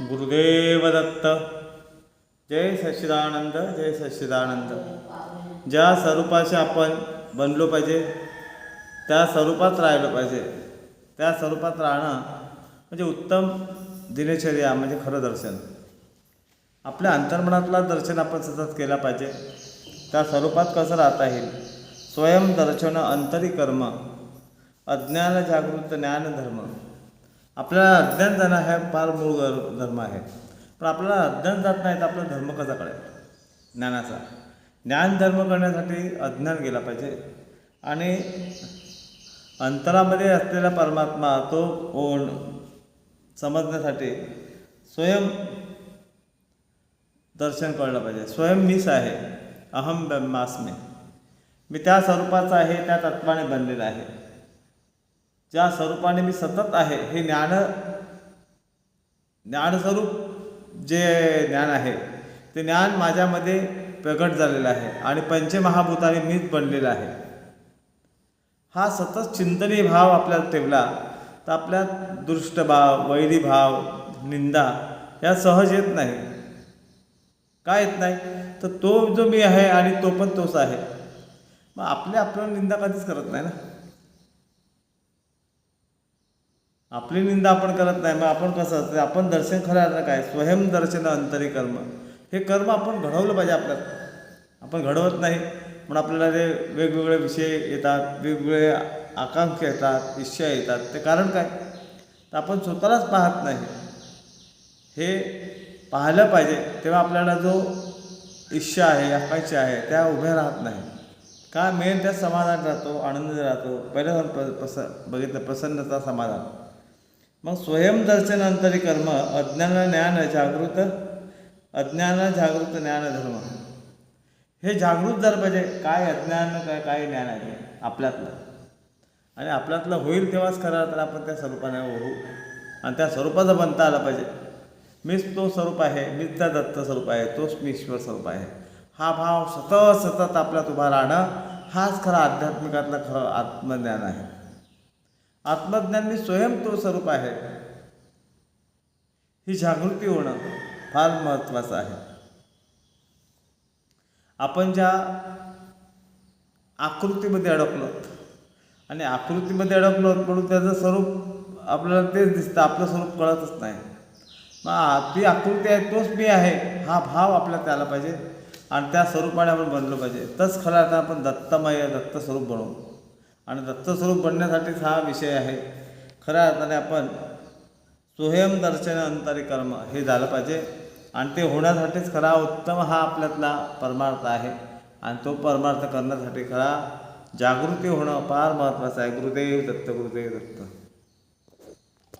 गुरुदेव दत्त जय सच्चिदानंद जय सच्चिदानंद। ज्या स्वरूपाचे आपण बनलो पाहिजे त्या स्वरूपात राहिलं पाहिजे. त्या स्वरूपात राहणं म्हणजे उत्तम दिनचर्या म्हणजे खरं दर्शन. आपल्या अंतर्मनातला दर्शन आपण सतत केला पाहिजे. त्या स्वरूपात कसं राहता येईल? स्वयंदर्शन अंतरी कर्म अज्ञान जागृत ज्ञानधर्म. आपल्याला अज्ञान जाणं हा फार मूळ धर्म आहे. पण आपल्याला अज्ञान जात नाही तर आपला धर्म कसा कळेल? ज्ञानाचा. ज्ञान धर्म करण्यासाठी अज्ञान गेला पाहिजे. आणि अंतरामध्ये असलेला परमात्मा तो कोण समजण्यासाठी स्वयं दर्शन कळलं पाहिजे. स्वयं मीच आहे. अहम ब्रह्मास्मी. मी त्या स्वरूपाचा आहे त्या तत्वाने बनलेला आहे. ज्या स्वरूपाने मी सतत आहे हे ज्ञान ज्ञानस्वरूप जे ज्ञान आहे ते ज्ञान माझ्यामध्ये प्रगट झालेलं आहे आणि पंचमहाभूताने मीच बनलेलं आहे. हा सतत चिंतनीय भाव आपल्याला ठेवला तर आपल्या दृष्टभाव वैरी भाव निंदा या सहज येत नाही. काय येत नाही? तर तो जो मी आहे आणि तो पण तोच आहे. मग आपल्या आपल्याला निंदा कधीच करत नाही ना? आपली निंदा आपण करत नाही मग आपण कसं असतं? आपण दर्शन खरं अर्थानं काय? स्वयंदर्शन अंतरी कर्म. हे कर्म आपण घडवलं पाहिजे आपल्यात आपण घडवत नाही. म्हणून आपल्याला ते वेगवेगळे विषय येतात वेगवेगळे आकांक्षा येतात इच्छा येतात. ते कारण काय? तर आपण स्वतःलाच पाहत नाही. हे पाहिलं पाहिजे. तेव्हा आपल्याला जो इच्छा आहे आकांक्षा आहे त्या उभ्या राहत नाही. का? मेन त्या समाधान राहतो आनंद राहतो. पहिलं प- प्रस बघितलं प्रसन्नता समाधान. मग स्वयंदर्शनांतरी कर्म अज्ञान ज्ञान जागृत अज्ञान जागृत ज्ञान धर्म. हे जागृत झालं पाहिजे म्हणजे काय अज्ञान काय काय ज्ञान आहे आपल्यातलं? आणि आपल्यातलं होईल तेव्हाच खरं तर आपण त्या स्वरूपाने होऊ आणि त्या स्वरूपाचं बनता आलं पाहिजे. मीच तो स्वरूप आहे मीच त्या दत्त स्वरूप आहे तोच मी ईश्वर स्वरूप आहे. हा भाव सतत सतत आपल्यात उभा राहणं हाच खरा आध्यात्मिकातलं खरं आत्मज्ञान आहे. आत्मज्ञान मी स्वयं तो स्वरूप आहे. ही जागृती होणं फार महत्त्वाचं आहे. आपण ज्या आकृतीमध्ये अडकलो आणि आकृतीमध्ये अडकलो म्हणून त्याचं स्वरूप आपल्याला तेच दिसतं आपलं स्वरूप कळतच नाही. मग ती आकृती आहे तोच मी आहे हा भाव आपल्यात आला पाहिजे आणि त्या स्वरूपाने आपण बनलो पाहिजे. तच खरं आता आपण दत्तमय दत्त स्वरूप बनवू. आणि दत्तस्वरूप बनण्यासाठीच हा विषय आहे. खऱ्या अर्थाने आपण स्वयंदर्शन अंतरी कर्म हे झालं पाहिजे. आणि ते होण्यासाठीच खरा उत्तम हा आपल्यातला परमार्थ आहे. आणि तो परमार्थ करण्यासाठी खरा जागृती होणं फार महत्त्वाचं आहे. गुरुदेव दत्त गुरुदेव दत्त.